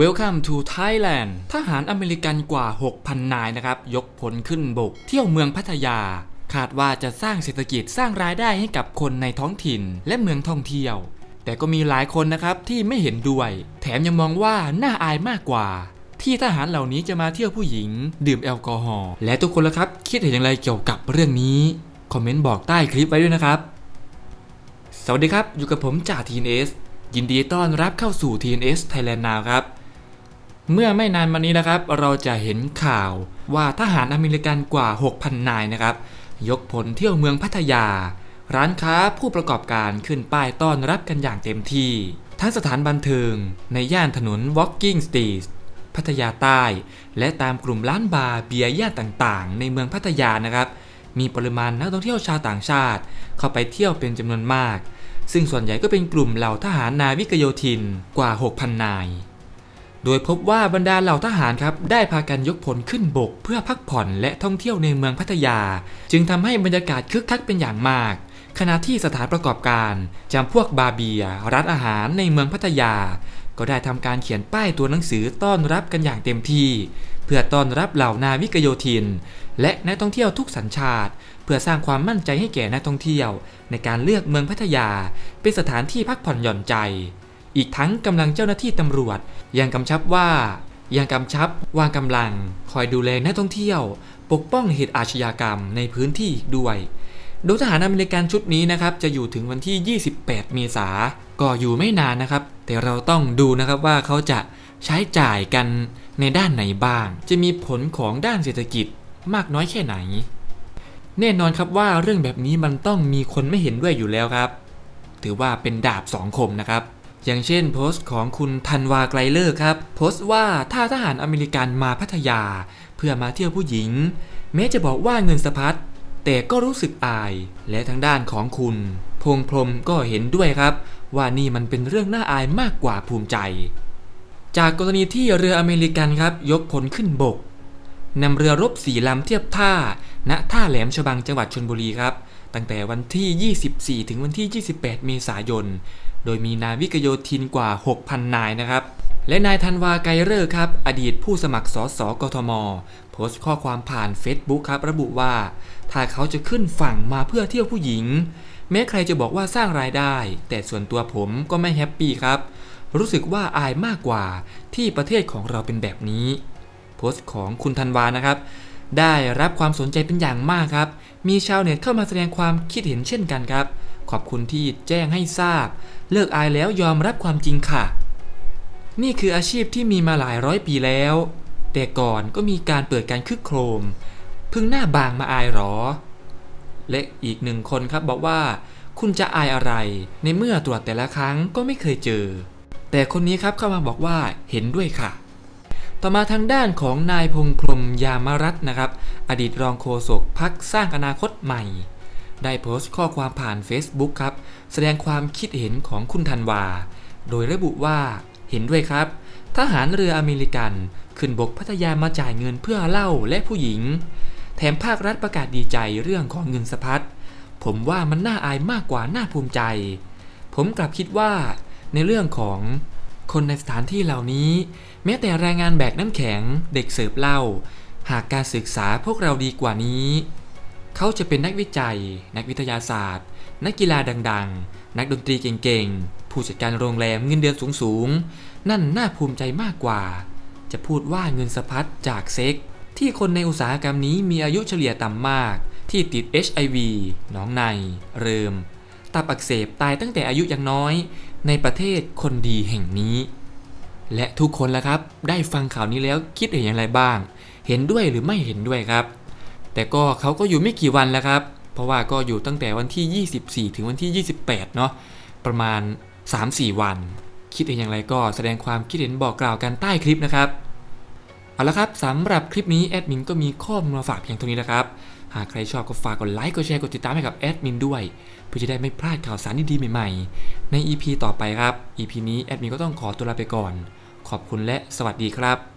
Welcome to Thailand ทหารอเมริกันกว่า 6,000 นายนะครับ ยกพลขึ้นบก เที่ยวเมืองพัทยา คาดว่าจะสร้างเศรษฐกิจสร้างรายได้ให้กับคนในท้องถิ่นและเมืองท่องเที่ยว แต่ก็มีหลายคนนะครับที่ไม่เห็นด้วย แถมยังมองว่าน่าอายมากกว่า ที่ทหารเหล่านี้จะมาเที่ยวผู้หญิง ดื่มแอลกอฮอล์และทุกคนละครับ คิดเห็นอย่างไรเกี่ยวกับเรื่องนี้ คอมเมนต์บอกใต้คลิปไว้ด้วยนะครับ สวัสดีครับอยู่กับผมจ่า TNS ยินดีต้อนรับเข้าสู่ TNS Thailand Now ครับ เมื่อไม่นานมานี้นะครับ เราจะเห็นข่าวว่าทหารอเมริกันกว่า 6,000 นายนะครับ ยกพลเที่ยวเมืองพัทยา ร้านค้าผู้ประกอบการขึ้นป้ายต้อนรับกันอย่างเต็มที่ ทั้งสถานบันเทิงในย่านถนน Walking Street พัทยาใต้ และตามกลุ่มร้านบาร์เบียร์ย่านต่างๆ ในเมืองพัทยานะครับ มีปริมาณนักท่องเที่ยวชาวต่างชาติ เข้าไปเที่ยวเป็นจำนวนมาก ซึ่งส่วนใหญ่ก็เป็นกลุ่มเหล่าทหารนาวิกโยธินกว่า 6,000 นาย โดยพบว่าบรรดาเหล่าทหารครับได้พากันยกพลขึ้นบก เพื่อพักผ่อนและท่องเที่ยวในเมืองพัทยา จึงทำให้บรรยากาศคึกคักเป็นอย่างมาก ขณะที่สถานประกอบการจำพวกบาร์เบียร์ร้านอาหารในเมืองพัทยา ก็ได้ทำการเขียนป้ายตัวหนังสือต้อนรับกันอย่างเต็มที่ เพื่อต้อนรับเหล่านาวิกโยธิน และนักท่องเที่ยวทุกสัญชาติ เพื่อสร้างความมั่นใจให้แก่นักท่องเที่ยว ในการเลือกเมืองพัทยา เป็นสถานที่พักผ่อนหย่อนใจ อีกทั้งกำลังเจ้าหน้าที่ตำรวจ ยังกำชับว่า ยังกำชับวางกำลัง คอยดูแลนักท่องเที่ยว ปกป้องเหตุอาชญากรรมในพื้นที่ด้วย โดยทหารอเมริกันชุดนี้นะครับ จะอยู่ถึงวันที่ 28 เมษาก็อยู่ไม่นานนะครับ แต่เราต้องดูนะครับว่าเขาจะใช้จ่ายกันในด้านไหนบ้าง จะมีผลของด้านเศรษฐกิจมากน้อยแค่ไหน แน่นอนครับว่าเรื่องแบบนี้มันต้องมีคนไม่เห็นด้วยอยู่แล้วครับ ถือว่าเป็นดาบสองคมนะครับ อย่างเช่นโพสต์ของคุณธันวาไกลเลอร์ครับ โพสต์ว่าถ้าทหารอเมริกันมาพัทยา เพื่อมาเที่ยวผู้หญิง แม้จะบอกว่าเงินสะพัดแต่ก็รู้สึกอาย และทางด้านของคุณ พงพรมก็เห็นด้วยครับ ว่านี่มันเป็นเรื่องน่าอายมากกว่าภูมิใจ จากกรณีที่เรืออเมริกันครับ ยกพลขึ้นบกนำเรือรบสีลำเทียบท่า ณท่าแหลมฉบังจังหวัดชลบุรีครับ ตั้งแต่วันที่ 24 ถึงวันที่ 28 เมษายน โดยมีนาวิกโยธินกว่า 6,000 นายนะครับ และนายธันวาไกรเรอร์ครับ อดีตผู้สมัครสสกทม โพสต์ข้อความผ่าน Facebook ครับ ระบุว่า ถ้าเขาจะขึ้นฝั่งมาเพื่อเที่ยวผู้หญิง แม้ใครจะบอกว่าสร้างรายได้ แต่ส่วนตัวผมก็ไม่แฮปปี้ครับ รู้สึกว่าอายมากกว่าที่ประเทศของเราเป็นแบบนี้ โพสต์ของคุณธันวานะครับ ได้รับความสนใจเป็นอย่างมากครับ มีชาวเน็ตเข้ามาแสดงความคิดเห็นเช่นกันครับ ขอบคุณที่แจ้งให้ทราบ เลิกอายแล้วยอมรับความจริงค่ะ นี่คืออาชีพที่มีมาหลายร้อยปีแล้ว แต่ก่อนก็มีการเปิดการคึกโครม พึ่งหน้าบางมาอายหรอ และอีกหนึ่งคนครับบอกว่า คุณจะอายอะไร ในเมื่อตรวจแต่ละครั้งก็ไม่เคยเจอ แต่คนนี้ครับเข้ามาบอกว่าเห็นด้วยค่ะ ต่อมาทางด้านของนายพงษ์พรมยามรัตน์นะครับ อดีตรองโฆษกพักสร้างอนาคตใหม่ ได้โพสต์ข้อความผ่าน Facebook ครับ แสดงความคิดเห็นของคุณธันวา โดยระบุว่าเห็นด้วยครับ ทหารเรืออเมริกัน ขึ้นบกพัทยามาจ่ายเงินเพื่อเหล้าและผู้หญิง แถมภาครัฐประกาศดีใจเรื่องของเงินสะพัดผมว่ามันน่าอายมากกว่าน่าภูมิใจ ผมกลับคิดว่าในเรื่องของ คนในสถานที่เหล่านี้ แม้แต่แรงงานแบกน้ำแข็ง เด็กเสิร์ฟเหล้าหากการศึกษาพวกเราดีกว่านี้ เขาจะเป็นนักวิจัย นักวิทยาศาสตร์ นักกีฬาดัง ๆ นักดนตรีเก่งๆ ผู้จัดการโรงแรมเงินเดือนสูงๆ นั่นน่าภูมิใจมากกว่า จะพูดว่าเงินสะพัดจากเซ็ก ที่คนในอุตสาหกรรมนี้มีอายุเฉลี่ยต่ำมาก ที่ติด HIV หนองใน เริมตับอักเสบตายตั้งแต่อายุยังน้อย ในประเทศคนดีแห่งนี้ และทุกคนละครับ ได้ฟังข่าวนี้แล้วคิดเห็นอย่างไรบ้าง เห็นด้วยหรือไม่เห็นด้วยครับ แต่ก็เขาก็อยู่ไม่กี่วันแล้วครับ เพราะว่าก็อยู่ตั้งแต่วันที่ 24 ถึงวันที่ 28 เนาะประมาณ 3-4 วัน คิดเห็นอย่างไรก็แสดงความคิดเห็นบอกกล่าวกันใต้คลิปนะครับเอาละครับสำหรับคลิปนี้แอดมินก็มีข้อมูลมาฝากเพียงเท่านี้นะครับ หากใครชอบก็ฝากกดไลค์กดแชร์กดติดตามให้กับแอดมินด้วย เพื่อจะได้ไม่พลาดข่าวสารดีๆใหม่ๆ ใน EP ต่อไปครับ EP นี้แอดมินก็ต้องขอตัวลาไปก่อน ขอบคุณและสวัสดีครับ